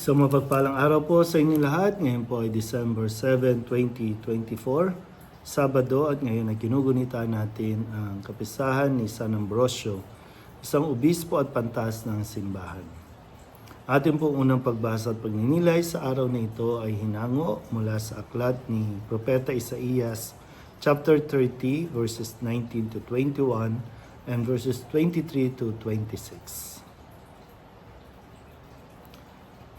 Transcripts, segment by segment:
Isang mapagpalang araw po sa inyo lahat. Ngayon po ay December 7, 2024, Sabado at ngayon ay ginugunita natin ang kapisahan ni San Ambrosio, isang obispo at pantas ng simbahan. Ating pong unang pagbasa at pagninilay sa araw na ito ay hinango mula sa aklat ni Propeta Isaías chapter 30 verses 19 to 21 and verses 23 to 26.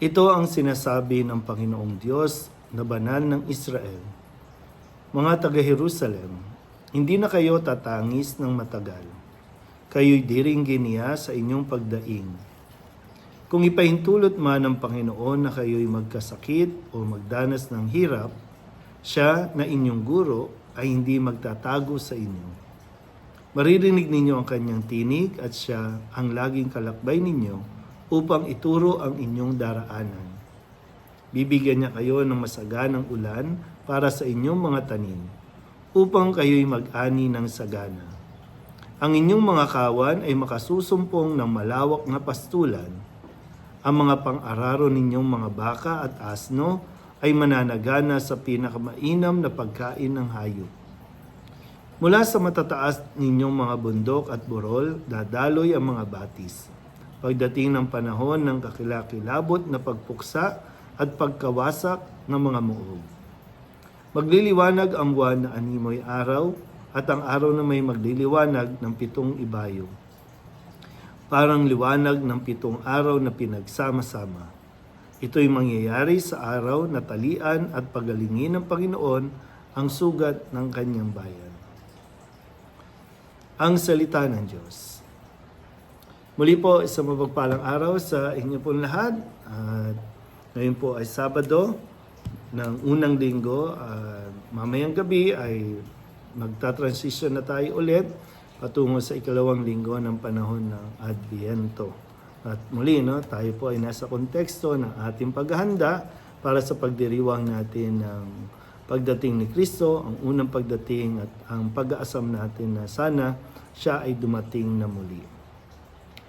Ito ang sinasabi ng Panginoong Diyos na banal ng Israel. Mga taga-Jerusalem, hindi na kayo tatangis ng matagal. Kayo'y diringgin niya sa inyong pagdaing. Kung ipahintulot man ng Panginoon na kayo'y magkasakit o magdanas ng hirap, siya na inyong guro ay hindi magtatago sa inyo. Maririnig ninyo ang kanyang tinig at siya ang laging kalakbay ninyo upang ituro ang inyong daraanan. Bibigyan niya kayo ng masaganang ulan para sa inyong mga tanim, upang kayo'y mag-ani ng sagana. Ang inyong mga kawan ay makasusumpong ng malawak na pastulan. Ang mga pang-araro ninyong mga baka at asno ay mananagana sa pinakamainam na pagkain ng hayop. Mula sa matataas ninyong mga bundok at burol, dadaloy ang mga batis. Pagdating ng panahon ng kakilakilabot na pagpuksa at pagkawasak ng mga muog. Magliliwanag ang buwan na animoy araw at ang araw na may magliliwanag ng pitong ibayo. Parang liwanag ng pitong araw na pinagsama-sama. Ito'y mangyayari sa araw na talian at pagalingin ng Panginoon ang sugat ng kanyang bayan. Ang salita ng Diyos. Muli po, isang mapagpalang araw sa inyo po lahat. At ngayon po ay Sabado ng unang linggo. At mamayang gabi ay magta-transition na tayo ulit patungo sa ikalawang linggo ng panahon ng Adviento. At muli, no, tayo po ay nasa konteksto ng ating paghahanda para sa pagdiriwang natin ng pagdating ni Kristo, ang unang pagdating at ang pag-aasam natin na sana siya ay dumating na muli.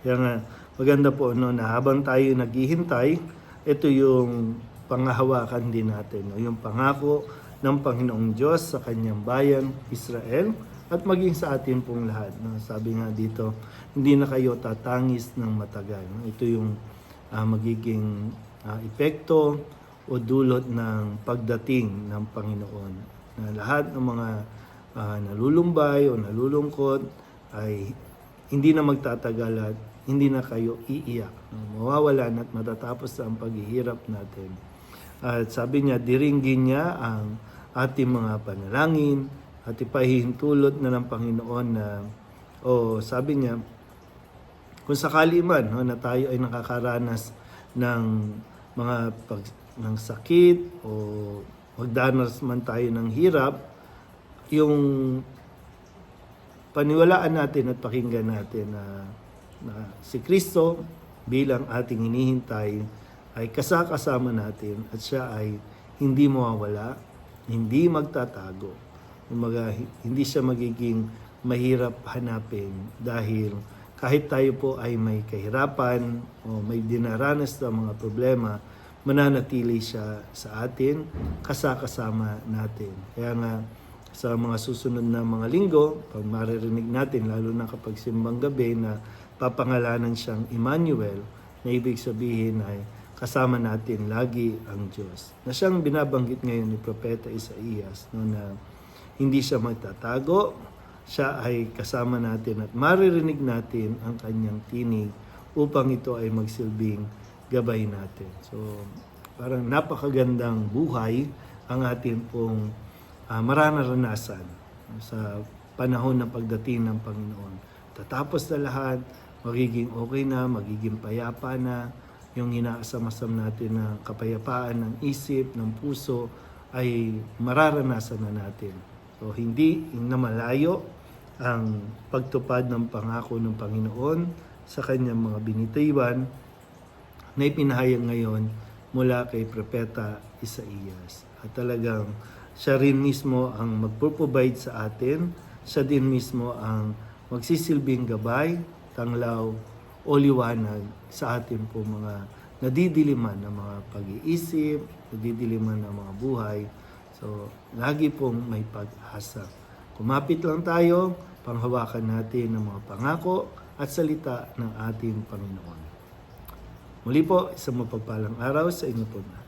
Kaya nga, maganda po no, na habang tayo naghihintay, ito yung pangahawakan din natin. No, yung pangako ng Panginoong Diyos sa kanyang bayan, Israel, at maging sa atin pong lahat. No? Sabi nga dito, hindi na kayo tatangis ng matagal. No? Ito yung ah, magiging ah, epekto o dulot ng pagdating ng Panginoon. Na lahat ng mga ah, nalulumbay o nalulungkot ay hindi na magtatagal at hindi na kayo iiyak. Mawawalan at matatapos ang paghihirap natin. At sabi niya, diringgin niya ang ating mga panalangin at ipahihintulot na ng Panginoon na, o sabi niya, kung sakali man no, na tayo ay nakakaranas ng mga pag, ng sakit o magdanas man tayo ng hirap, yung paniwalaan natin at pakinggan natin na, na si Kristo bilang ating hinihintay ay kasakasama natin at siya ay hindi mawawala, hindi magtatago. Umaga, hindi siya magiging mahirap hanapin dahil kahit tayo po ay may kahirapan o may dinaranas na mga problema, mananatili siya sa atin, kasakasama natin. Kaya nga, sa mga susunod na mga linggo, pag maririnig natin, lalo na kapag simbang gabi na papangalanan siyang Emmanuel, na ibig sabihin ay kasama natin lagi ang Diyos. Na siyang binabanggit ngayon ni Propeta Isaías no, na hindi siya magtatago, siya ay kasama natin at maririnig natin ang kanyang tinig upang ito ay magsilbing gabay natin. So, parang napakagandang buhay ang ating pong uh, mararanasan sa panahon ng pagdating ng Panginoon. Tatapos na lahat, magiging okay na, magiging payapa na, yung inaasam-asam natin na kapayapaan ng isip, ng puso, ay mararanasan na natin. So, hindi na ang pagtupad ng pangako ng Panginoon sa kanyang mga binitiwan na ipinahayag ngayon mula kay Propeta Isaías. At talagang siya rin mismo ang magproprovide sa atin, siya din mismo ang magsisilbing gabay, tanglaw, o liwanag sa atin po mga nadidiliman ng mga pag-iisip, nadidiliman ng mga buhay. So, lagi pong may pag-asa. Kumapit lang tayo, panghawakan natin ng mga pangako at salita ng ating Panginoon. Muli po, isang mapagpalang araw sa inyo po.